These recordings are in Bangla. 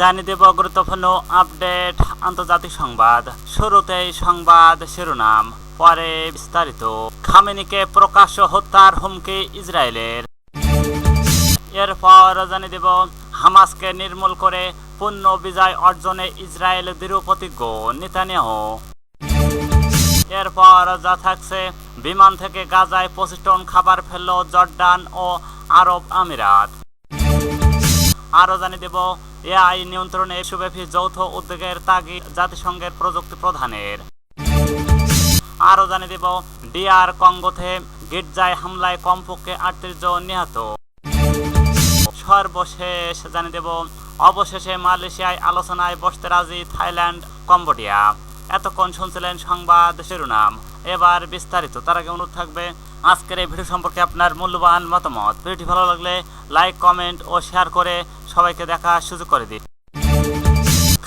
জানিয়ে দেব গুরুত্বপূর্ণ আপডেট আন্তর্জাতিক সংবাদ। শুরুতেই সংবাদ শিরোনাম, পরে বিস্তারিত। খামেনিকে প্রকাশ্য হত্যার হুমকি ইসরায়েলের। এরপর জানিয়ে দেব, হামাসকে নির্মূল করে পূর্ণ বিজয় অর্জনে ইসরায়েল দৃঢ় প্রতিজ্ঞ নেতানিয়াহু। এরপর যা থাকছে, বিমান থেকে গাজায় পঁচিশ টন খাবার ফেলল জর্ডান ও আরব আমিরাত। আরও জানিয়ে দেব এআই নিয়ন্ত্রণে বিশ্বব্যাপী যৌথ উদ্যোগের তাগি জাতিসংঘের প্রযুক্তি প্রধানের। আরও জানিয়ে দেব, ডিআর কঙ্গোতে গির্জায় হামলায় কমপক্ষে আটত্রিশ জন নিহত। সর্বশেষ জানিয়ে দেব, অবশেষে মালয়েশিয়ায় আলোচনায় বসতে রাজি থাইল্যান্ড, কম্বোডিয়া। এতক্ষণ শুনছিলেন সংবাদ শিরোনাম। এবার বিস্তারিত, তার আগে অনুরোধ থাকবে, আজকের এই ভিডিও সম্পর্কে আপনার মূল্যবান মতামত। ভিডিওটি ভালো লাগলে লাইক, কমেন্ট ও শেয়ার করে সবাইকে দেখার সুযোগ করে দিন।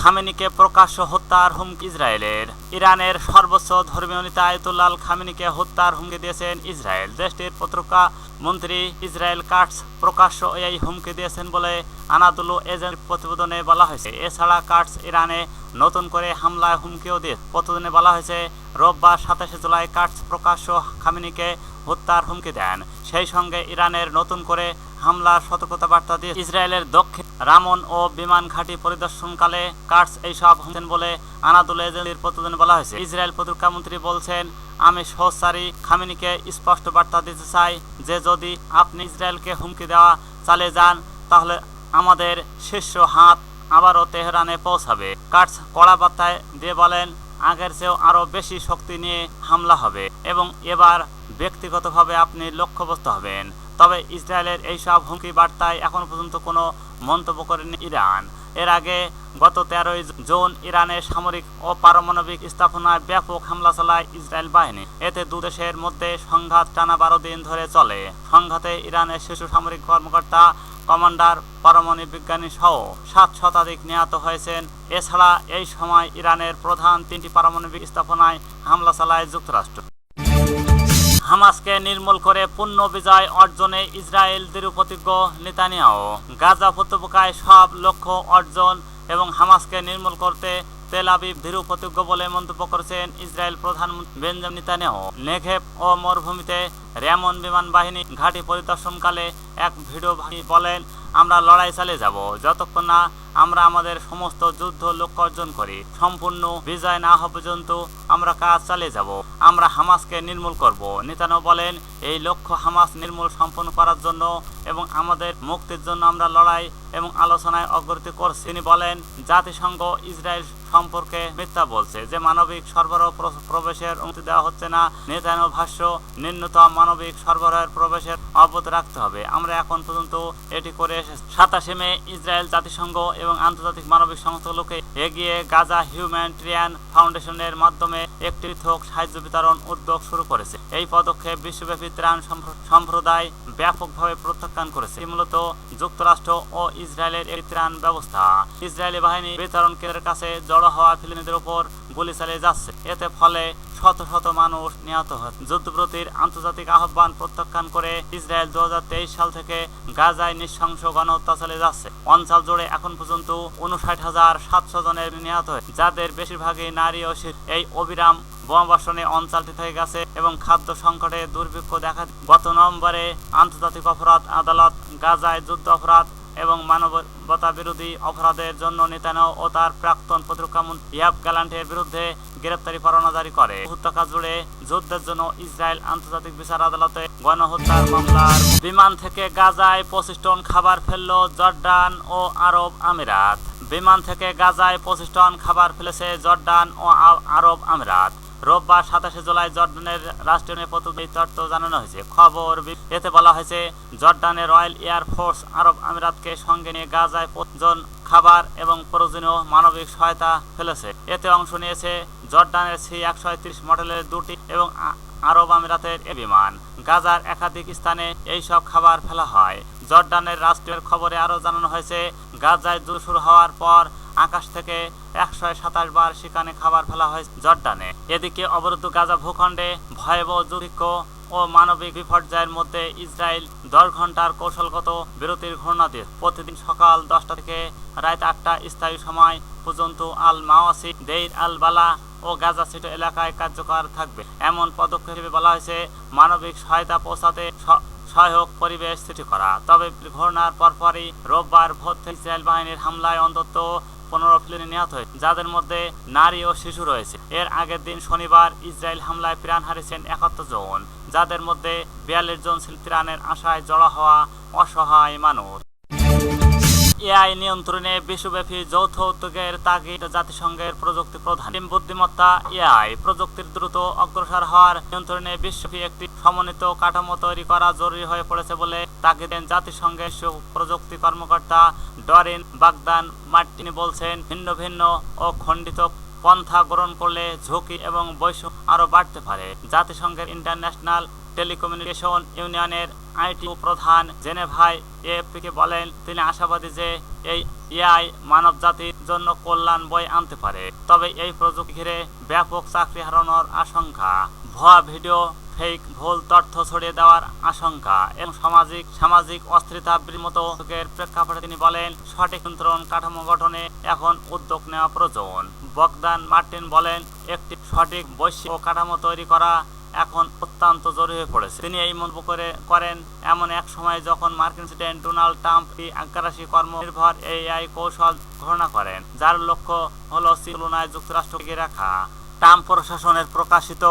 খামেনিকে প্রকাশ্য হত্যার হুমকি ইসরায়েলের। ইরানের সর্বোচ্চ ধর্মীয় নেতা আয়তুল্লাহ খামেনিকে হত্যার হুমকি দিয়েছেন ইসরায়েল। দেশটির পত্রিকা মন্ত্রী ইসরায়েল কাটস প্রকাশ্য এই হুমকি দিয়েছেন বলে আনাদুলু এজেন্ট প্রতিবেদনে বলা হয়েছে। এছাড়া কাটস ইরানে নতুন করে হামলায় হুমকিও দিয়ে প্রতিবেদনে বলা হয়েছে, রোববার সাতাশে জুলাই কাটস প্রকাশ্য খামেনিকে হত্যার হুমকি দেন। সেই সঙ্গে ইরানের নতুন করে হামলার সতর্কতা বার্তা দিয়ে ইসরায়েলের দক্ষিণ রামন ও বিমান ঘাঁটি পরিদর্শনকালে কার্স এইসব হুমছেন বলে আনাদুল এজেন্সির প্রতিবেদনে বলা হয়েছে। ইসরায়েল প্রতিরক্ষা মন্ত্রী বলছেন আমি সহসারী খামিনিকে স্পষ্ট বার্তা দিতে চাই যে যদি আপনি ইসরায়েলকে হুমকি দেওয়া চালিয়ে যান, তাহলে আমাদের শীর্ষ হাত আবারও তেহরানে পৌঁছাবে। কার্স কড়া বার্তায় দিয়ে বলেন আগের চেয়েও আরও বেশি শক্তি নিয়ে হামলা হবে এবং এবার ব্যক্তিগতভাবে আপনি লক্ষ্যবস্তু হবেন। তবে ইসরায়েলের এইসব হুমকি বার্তায় এখন পর্যন্ত কোনো মন্তব্য করেনি ইরান। এর আগে গত তেরোই জুন ইরানের সামরিক ও পারমাণবিক স্থাপনায় ব্যাপক হামলা চালায় ইসরায়েল বাহিনী। এতে দু দেশের মধ্যে সংঘাত টানা বারো দিন ধরে চলে। সংঘাতে ইরানের শিশু সামরিক কর্মকর্তা কমান্ডার পারমাণবিক বিজ্ঞানী সহ সাত শতাধিক নিহত হয়েছেন। এছাড়া এই সময় ইরানের প্রধান তিনটি পারমাণবিক স্থাপনায় হামলা চালায় যুক্তরাষ্ট্র। হামাসকে নির্মূল করে পূর্ণ বিজয় অর্জনে ইসরায়েল দৃঢ়প্রতিজ্ঞ নেতানিয়াও গাজা উপত্যকায় সব লক্ষ্য অর্জন এবং হামাসকে নির্মূল করতে তেল আবিব দৃঢ় প্রতিজ্ঞ বলে মন্তব্য করেছেন ইসরায়েল প্রধানমন্ত্রী বেঞ্জামিন তানেহ নেঘেপ ও মরুভূমিতে রেমন বিমান বাহিনী ঘাঁটি পরিদর্শনকালে এক ভিডিও বলেন, আমরা লড়াই চালিয়ে যাব। যতক্ষণ না আমরা আমাদের সমস্ত যুদ্ধ লক্ষ্য অর্জন করি, সম্পূর্ণ বিজয় না হওয়া পর্যন্ত আমরা কাজ চালিয়ে যাব, আমরা হামাসকে নির্মূল করব। নেতানো বলেন, এই লক্ষ্য হামাস নির্মূল সম্পন্ন করার জন্য এবং আমাদের মুক্তির জন্য আমরা লড়াই এবং আলোচনায় অগ্রগতি করছি। তিনি বলেন, জাতিসংঘ ইসরায়েল সম্পর্কে মিথ্যা বলছে, যে মানবিক সরবরাহ প্রবেশের অনুমতি দেওয়া হচ্ছে না। নেতানো ভাষ্য নিম্নতম মানবিক সরবরাহের প্রবেশের অব্যাহত রাখতে হবে। আমরা এখন পর্যন্ত এটি করে এসেছি। সাতাশে মে ইসরায়েল জাতিসংঘ এবং আন্তর্জাতিক মানবিক সংস্থাগুলোকে এগিয়ে গাজা হিউম্যানিটেরিয়ান ফাউন্ডেশনের মাধ্যমে একটি পৃথক সাহায্য বিতরণ উদ্যোগ শুরু করেছে। এই পদক্ষেপ বিশ্বব্যাপী ত্রাণ সম্প্রদায় ব্যাপকভাবে প্রত্যাখ্যান করেছে। মূলত যুক্তরাষ্ট্র ও ইসরায়েলের এই ত্রাণ ব্যবস্থা। ইসরায়েলি বাহিনী বিতরণ কেন্দ্রের কাছে জড়ো হওয়া ফিলিস্তিনিদের উপর গুলি চালিয়ে যাচ্ছে। এতে ফলে শত শত মানুষ নিহত হয় যুদ্ধবিরতির আন্তর্জাতিক আহ্বান প্রত্যাখ্যান করে ইসরায়েল দু সাল থেকে গাজায় নৃশংস গণহত্যা চালিয়ে যাচ্ছে। অঞ্চল জুড়ে এখন পর্যন্ত উনষাট হাজার সাতশো জনের নিহত হয় যাদের বেশিরভাগই নারী ও এই অবিরাম বোমাবর্ষণে অঞ্চলটি থেকে গেছে এবং খাদ্য সংকটে দুর্ভিক্ষ দেখা গত নভেম্বরে আন্তর্জাতিক অপরাধ আদালত গাজায় যুদ্ধ অপরাধ এবং মানবতা বিরোধী অপরাধের জন্য নেতানো ও তার প্রাক্তন প্রতিরক্ষা মন্ত্রী ইয়াব গ্যালান্টের বিরুদ্ধে গ্রেপ্তারি পরোয়ানা জারি করে। উপত্যকা জুড়ে যুদ্ধের জন্য ইসরায়েল আন্তর্জাতিক বিচার আদালতে গণহত্যার মামলার বিমান থেকে গাজায় পঁচিশ টন খাবার ফেলল জর্ডান ও আরব আমিরাত। বিমান থেকে গাজায় পঁচিশ টন খাবার ফেলেছে জর্ডান ও আরব আমিরাত। রোববার সাতাশে জুলাই জর্ডানের রাষ্ট্রীয় নেপথ্যে তথ্য জানানো হয়েছে। খবর এতে বলা হয়েছে, জর্ডানের রয়্যাল এয়ার ফোর্স আরব আমিরাতকে সঙ্গে নিয়ে গাজায় জন খাবার এবং প্রয়োজনীয় মানবিক সহায়তা ফেলেছে। এতে অংশ নিয়েছে, জর্ডানের সি একশো মডেলের দুটি এবং আরব আমিরাতের এ বিমান। গাজার একাধিক স্থানে এই সব খাবার ফেলা হয়। জর্ডানের রাষ্ট্রীয় খবরে আরও জানানো হয়েছে, গাজায় যুদ্ধ শুরু হওয়ার পর আকাশ থেকে একশো সাতাশ বার সেখানে খাবার ফেলা হয় জর্ডানে এদিকে অবরুদ্ধ গাজা ভূখণ্ডে ভয়াবহ দুর্ভিক্ষ ও মানবিক বিপর্যয়ের মধ্যে ইসরায়েল দশ ঘণ্টার কৌশলগত বিরতির ঘোষণা দিয়ে প্রতিদিন সকাল দশটা থেকে রাত আটটা স্থায়ী সময় পর্যন্ত আল মাওয়াসি দেইর আল বালা ও গাজা সিটি এলাকায় কার্যকর থাকবে। এমন পদক্ষেপ বলা হয়েছে, মানবিক সহায়তা পৌঁছাতে সহায়ক পরিবেশ সৃষ্টি করা। তবে ঘটনার পরপরই রোববার ভোর ইসরায়েল বাহিনীর হামলায় অন্তত পনেরো প্লেনে নিহত হয়, যাদের মধ্যে নারী ও শিশু রয়েছে। এর আগের দিন শনিবার ইসরায়েল হামলায় প্রাণ হারিয়েছেন একাত্তর জন, যাদের মধ্যে বিয়াল্লিশ জন ছিল প্রাণের আশায় জড়া হওয়া অসহায় মানুষ। এআই নিয়ন্ত্রণে বিশ্বব্যাপী যৌথ উদ্যোগের তাগিদ জাতিসংঘের প্রযুক্তি প্রধান বুদ্ধিমত্তা এআই। প্রযুক্তির দ্রুত অগ্রসর হওয়ার নিয়ন্ত্রণে বিশ্বব্যাপী একটি সমন্বিত কাঠামো তৈরি করা জরুরি হয়ে পড়েছে বলে তাগিদ দেন জাতিসংঘের প্রযুক্তি কর্মকর্তা ডরিন বাগদান মার্টিনি বলছেন, ভিন্ন ভিন্ন ও খণ্ডিত পন্থা গ্রহণ করলে ঝুঁকি এবং বৈষম্য আরও বাড়তে পারে। জাতিসংঘের ইন্টারন্যাশনাল টেলিকমিউনিকেশন ইউনিয়নের আইটি প্রধান জেনেভাই এএফপিকে বলেন, তিনি আশাবাদী যে এই এআই মানব জাতির জন্য কল্যাণ বই আনতে পারে। তবে এই প্রযুক্তি ঘিরে ব্যাপক চাকরি হারানোর আশঙ্কা, ভুয়া ভিডিও, ফেক, ভুল তথ্য ছড়িয়ে দেওয়ার আশঙ্কা এবং সামাজিক সামাজিক অস্থিরতা মতো প্রেক্ষাপটে তিনি বলেন, সঠিক নিয়ন্ত্রণ কাঠামো গঠনে এখন উদ্যোগ নেওয়া প্রয়োজন। বগদান মার্টিন বলেন, একটি সঠিক বৈশ্বিক কাঠামো তৈরি করা এখন অত্যন্ত জরুরি পড়েছে। তিনি এই মন্তব্য করে, করেন, এমন এক সময় যখন মার্কিন প্রেসিডেন্ট ডোনাল্ড ট্রাম্প আগ্রাসী কর্মনির্ভর এআই কৌশল ঘোষণা করেন, যার লক্ষ্য হলো তুলনায় যুক্তরাষ্ট্র টিকিয়ে রাখা। ট্রাম্প প্রশাসনের প্রকাশিত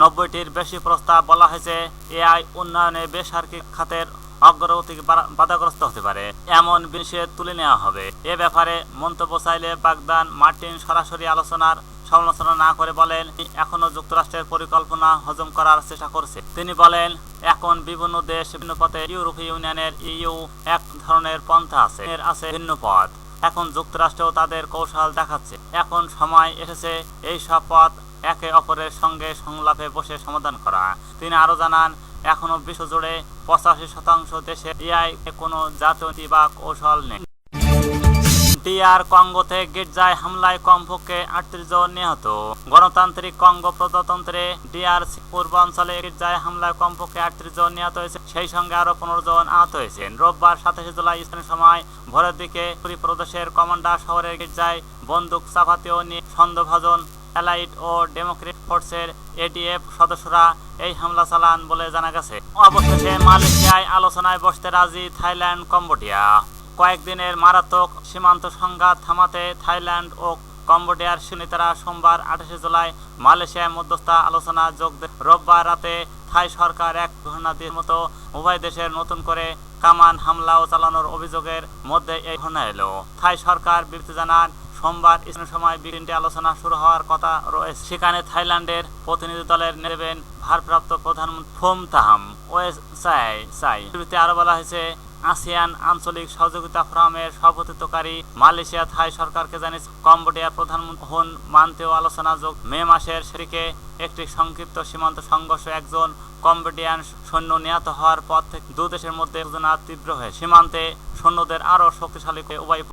নব্বইটির বেশি প্রস্তাব বলা হয়েছে, এআই উন্নয়নে বেসরকারি খাতের অগ্রগতি বাধাগ্রস্ত হতে পারে। এমন বিষয়ে তুলে নেওয়া হবে। এ ব্যাপারে মন্তব্য চাইলে বাগদান মার্টিন সরাসরি আলোচনার সমালোচনা না করে বলেন এখনও যুক্তরাষ্ট্রের পরিকল্পনা হজম করার চেষ্টা করছে। তিনি বলেন, এখন বিভিন্ন দেশ বিভিন্ন পথে ইউরোপীয় ইউনিয়নের ইইউ এক ধরনের পন্থা আছে। এর আছে ভিন্ন পথ। এখন যুক্তরাষ্ট্রেও তাদের কৌশল দেখাচ্ছে। এখন সময় এসেছে এই সব পথ একে অপরের সঙ্গে সংলাপে বসে সমাধান করা। তিনি আরও জানান, এখনও বিশ্বজুড়ে পঁচাশি শতাংশ দেশে এআই কোনো জাতীয় বা কৌশল নেই। ডিআর কঙ্গোতে গির্জায় হামলায় কমপক্ষে আটত্রিশ জন নিহত। গণতান্ত্রিক কঙ্গো প্রজাতন্ত্রে ডিআর পূর্বাঞ্চলে গির্জায় হামলায় কমপক্ষে আটত্রিশ জন নিহত হয়েছে, সেই সঙ্গে আরও পনেরো জন আহত হয়েছেন রোববার সাতাশে জুলাই স্থানীয় সময় ভোরের দিকে পুরী প্রদেশের কমান্ডার শহরের গির্জায় বন্দুক চাপাতেও নিয়ে সন্দেহভাজন অ্যালাইট ও ডেমোক্রেট ফোর্সের এডিএফ সদস্যরা এই হামলা চালান বলে জানা গেছে। অবশেষে মালয়েশিয়ায় আলোচনায় বসতে রাজি থাইল্যান্ড, কম্বোডিয়া। কয়েকদিনের মারাত্মক সীমান্ত সংঘাত থামাতে থাইল্যান্ড ও কম্বোডিয়ার সুনিতারা সোমবার আঠাশে জুলাই মালয়েশিয়ায় মধ্যস্থা আলোচনা যোগ রোববার রাতে থাই সরকার এক ঘটনা দিয়ে মতো উভয় দেশের নতুন করে কামান হামলা ও চালানোর অভিযোগের মধ্যে এই ঘটনা এলো। থাই সরকার বিবৃতি জানান, সোমবার ইসলামের সময় তিনটি আলোচনা শুরু হওয়ার কথা রয়েছে। সেখানে থাইল্যান্ডের প্রতিনিধি দলের নেবেন ভারপ্রাপ্ত প্রধানমন্ত্রী ফোম তাহাম ওয়েস সাই। সাই বিবৃতিতে আরও বলা হয়েছে আসিয়ান আঞ্চলিক সহযোগিতা ফোরামের সভাপতিত্বকারী মালয়েশিয়া থাই সরকারকে জানিয়েছে, কম্বোডিয়ার প্রধানমন্ত্রী হন মানতেও আলোচনা যোগ মে মাসের শেখে একটি সংক্ষিপ্ত সীমান্ত সংঘর্ষ একজন কম্বোডিয়ান সৈন্য নিহত হওয়ার পর থেকে দুদেশের মধ্যে উত্তেজনা তীব্র হয়ে সীমান্তে সৈন্যদের আরও শক্তিশালী উভয়